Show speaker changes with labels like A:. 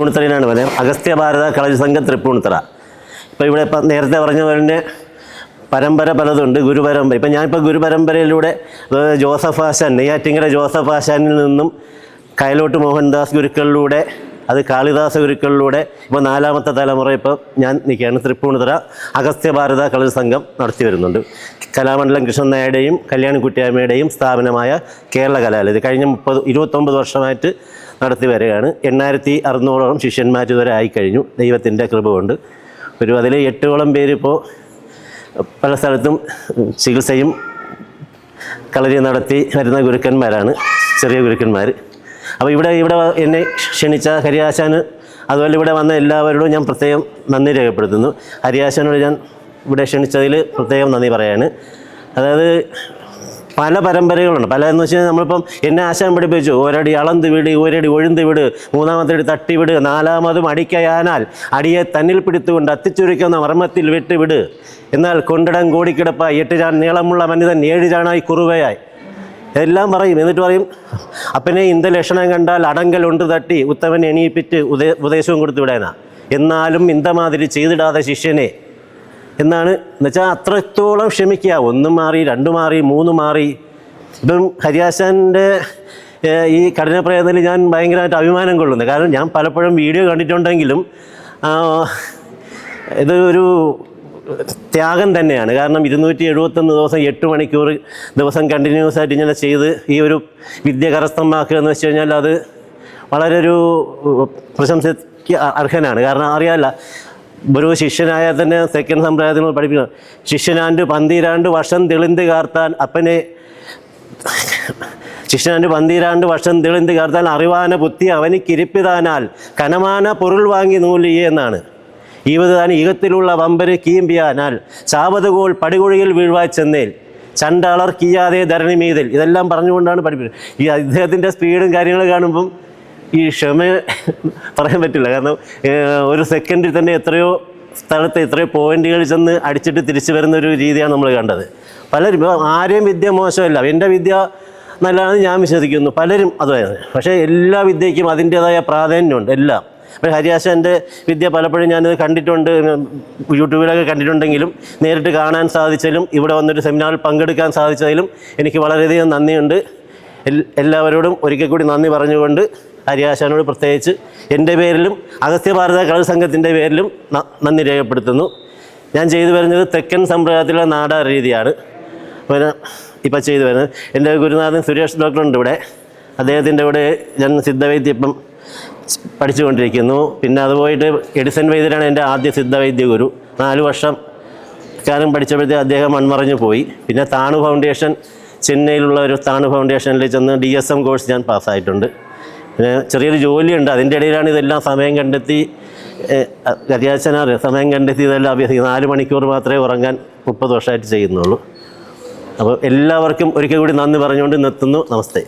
A: തൃപ്പൂണിത്തറയിലാണ് പറയുന്നത് അഗസ്ത്യ ഭാരത കളരി സംഘം തൃപ്പൂണിത്തറ. ഇപ്പോൾ ഇവിടെ ഇപ്പം നേരത്തെ പറഞ്ഞ പോലെ പരമ്പര പലതുണ്ട് ഗുരുപരമ്പര. ഇപ്പം ഞാനിപ്പോൾ ഗുരുപരമ്പരയിലൂടെ ജോസഫ് ആശാൻ നെയ്യാറ്റിങ്കര ജോസഫ് ആശാനിൽ നിന്നും കയലോട്ട് മോഹൻദാസ് ഗുരുക്കളിലൂടെ അത് കാളിദാസ ഗുരുക്കളിലൂടെ ഇപ്പോൾ നാലാമത്തെ തലമുറ ഇപ്പോൾ ഞാൻ നിൽക്കുകയാണ്. തൃപ്പൂണിത്തുറ അഗസ്ത്യ ഭാരത കളരി സംഘം നടത്തി വരുന്നുണ്ട്. കലാമണ്ഡലം കൃഷ്ണൻ നായരുടെയും കല്യാണിക്കുട്ടിയമ്മയുടെയും സ്ഥാപനമായ കേരള കലാലയം. കഴിഞ്ഞ മുപ്പത് ഇരുപത്തൊമ്പത് വർഷമായിട്ട് നടത്തി വരികയാണ്. എണ്ണായിരത്തി അറുന്നൂറോളം ശിഷ്യന്മാർ ഇതുവരെ ആയിക്കഴിഞ്ഞു ദൈവത്തിന്റെ കൃപ കൊണ്ട്. ഒരു അതിൽ എട്ടോളം പേര് ഇപ്പോൾ പല സ്ഥലത്തും ചികിത്സയും കളരി നടത്തി വരുന്ന ഗുരുക്കന്മാരാണ്. ചെറിയ ഗുരുക്കന്മാർ. അപ്പോൾ ഇവിടെ ഇവിടെ എന്നെ ക്ഷണിച്ച ഹരിയാശാന് അതുപോലെ ഇവിടെ വന്ന എല്ലാവരോടും ഞാൻ പ്രത്യേകം നന്ദി രേഖപ്പെടുത്തുന്നു. ഹരിയാശാനോട് ഞാൻ ഇവിടെ ക്ഷണിച്ചതിൽ പ്രത്യേകം നന്ദി പറയാണ്. അതായത് പല പരമ്പരകളുണ്ട്. പല എന്ന് വെച്ചാൽ നമ്മളിപ്പം എന്നെ ആശാൻ പഠിപ്പിച്ചു. ഒരടി അളന്ത് വിട് ഒരടി ഒഴുന്ത് വിട് മൂന്നാമത്തെ തട്ടി വിട് നാലാമതും അടിക്കയാനാൽ അടിയെ തന്നിൽ പിടിത്തുകൊണ്ട് അത്തിച്ചുരിക്കുന്ന മർമ്മത്തിൽ വിട്ട് വിട്. എന്നാൽ കൊണ്ടിടം കോടിക്കിടപ്പായി എട്ട് ചാൺ നീളമുള്ള മനിതൻ ഏഴ് ചാണായി കുറുവയായി. എല്ലാം പറയും. എന്നിട്ട് പറയും അപ്പനെ ഇന്ത ലക്ഷണം കണ്ടാൽ അടങ്കൽ ഉണ്ട് തട്ടി ഉത്തമൻ എണീപ്പിച്ച് ഉദയ ഉപദേശവും കൊടുത്തു വിടാനാ. എന്നാലും ഇന്ത മാതിരി ചെയ്തിടാതെ ശിഷ്യനെ എന്നാണ്. എന്നുവെച്ചാൽ അത്രത്തോളം ക്ഷമിക്കുക. ഒന്ന് മാറി രണ്ടു മാറി മൂന്ന് മാറി. ഇപ്പം ഹരിയാശാന്റെ ഈ കഠിന പ്രയത്നത്തിൽ ഞാൻ ഭയങ്കരമായിട്ട് അഭിമാനം കൊള്ളുന്നു. കാരണം ഞാൻ പലപ്പോഴും വീഡിയോ കണ്ടിട്ടുണ്ടെങ്കിലും ഇത് ഒരു ത്യാഗം തന്നെയാണ്. കാരണം ഇരുന്നൂറ്റി എഴുപത്തൊന്ന് ദിവസം എട്ട് മണിക്കൂർ ദിവസം കണ്ടിന്യൂസ് ആയിട്ട് ഇങ്ങനെ ചെയ്ത് ഈ ഒരു വിദ്യ കരസ്ഥമാക്കുക എന്ന് വെച്ച് കഴിഞ്ഞാൽ അത് വളരെ ഒരു പ്രശംസയ്ക്ക് അർഹനാണ്. കാരണം അറിയാമല്ല ഒരു ശിഷ്യനായാൽ തന്നെ സെക്കൻഡ് സമ്പ്രദായത്തിൽ പഠിപ്പിക്കണം. ശിഷ്യനാണ്ട് പന്തിരാണ്ട് വർഷം തെളിന്ത് കാർത്താൻ അപ്പനെ ശിഷ്യനാണ്ട് പന്തിരാണ്ട് വർഷം തെളിന്ത് കാർത്താൻ അറിവാന ബുദ്ധി അവനിക്കിരിപ്പിതാനാൽ കനമാന പൊരുൾ വാങ്ങി നൂലിയേ എന്നാണ്. ഈവതാൻ ഈകത്തിലുള്ള വമ്പര് കീമ്പിയാനാൽ ചാവതുകോൾ പടികുഴിയിൽ വീഴ്വായി ചെന്നേൽ. ചണ്ടാളർ കീയാതെ ധരണി മീതിൽ. ഇതെല്ലാം പറഞ്ഞുകൊണ്ടാണ് പഠിപ്പിക്കുന്നത് ഈ അദ്ദേഹത്തിന്റെ സ്പീഡും കാര്യങ്ങളും കാണുമ്പം ഈ ക്ഷമ പറയാൻ പറ്റില്ല. കാരണം ഒരു സെക്കൻഡിൽ തന്നെ എത്രയോ സ്ഥലത്ത് എത്രയോ പോയിന്റുകൾ ചെന്ന് അടിച്ചിട്ട് തിരിച്ചു വരുന്ന ഒരു രീതിയാണ് നമ്മൾ കണ്ടത്. പലരും ആരെയും വിദ്യ മോശമല്ല. എന്റെ വിദ്യ നല്ലതാണെന്ന് ഞാൻ വിശ്വസിക്കുന്നു. പലരും അതുമായിരുന്നു പക്ഷേ എല്ലാ വിദ്യയ്ക്കും അതിന്റേതായ പ്രാധാന്യമുണ്ട്. എല്ലാം. അപ്പോൾ ഹരിയാശന്റെ വിദ്യ പലപ്പോഴും ഞാനിത് കണ്ടിട്ടുണ്ട്. യൂട്യൂബിലൊക്കെ കണ്ടിട്ടുണ്ടെങ്കിലും നേരിട്ട് കാണാൻ സാധിച്ചതിലും ഇവിടെ വന്നൊരു സെമിനാറിൽ പങ്കെടുക്കാൻ സാധിച്ചതിലും എനിക്ക് വളരെയധികം നന്ദിയുണ്ട്. എല്ലാവരോടും ഒരിക്കൽ കൂടി നന്ദി പറഞ്ഞുകൊണ്ട് ഹരിയാശാനോട് പ്രത്യേകിച്ച് എന്റെ പേരിലും അഗസ്ത്യ ഭാരത കളർ സംഘത്തിന്റെ പേരിലും നന്ദി രേഖപ്പെടുത്തുന്നു. ഞാൻ ചെയ്തു വരുന്നത് തെക്കൻ സമ്പ്രദായത്തിലുള്ള നാടാർ രീതിയാണ്. പിന്നെ ഇപ്പം ചെയ്തു വരുന്നത് എന്റെ ഗുരുനാഥൻ സുരേഷ് ഡോക്ടറുണ്ട് ഇവിടെ. അദ്ദേഹത്തിന്റെ കൂടെ ഞാൻ സിദ്ധവൈദ്യം ഇപ്പം പഠിച്ചുകൊണ്ടിരിക്കുന്നു. പിന്നെ അത് പോയിട്ട് എഡിസൺ വൈദ്യരാണ് എന്റെ ആദ്യ സിദ്ധവൈദ്യ ഗുരു നാല് വർഷം കാലം പഠിച്ചപ്പോഴത്തേക്ക് അദ്ദേഹം മൺമറഞ്ഞു പോയി. പിന്നെ താണു ഫൗണ്ടേഷൻ ചെന്നൈയിലുള്ള ഒരു താണു ഫൗണ്ടേഷനിൽ ചെന്ന് ഡി എസ് എം കോഴ്സ് ഞാൻ പാസ്സായിട്ടുണ്ട്. പിന്നെ ചെറിയൊരു ജോലിയുണ്ട്. അതിന്റെ ഇടയിലാണ് ഇതെല്ലാം സമയം കണ്ടെത്തി കരിയാച്ചനാറ് സമയം കണ്ടെത്തി ഇതെല്ലാം അഭ്യസിക്കുന്നത് നാല് മണിക്കൂർ മാത്രമേ ഉറങ്ങാൻ മുപ്പത് വർഷമായിട്ട് ചെയ്യുന്നുള്ളൂ. അപ്പോൾ എല്ലാവർക്കും ഒരിക്കൽ കൂടി നന്ദി പറഞ്ഞുകൊണ്ട് നിർത്തുന്നു. നമസ്തേ.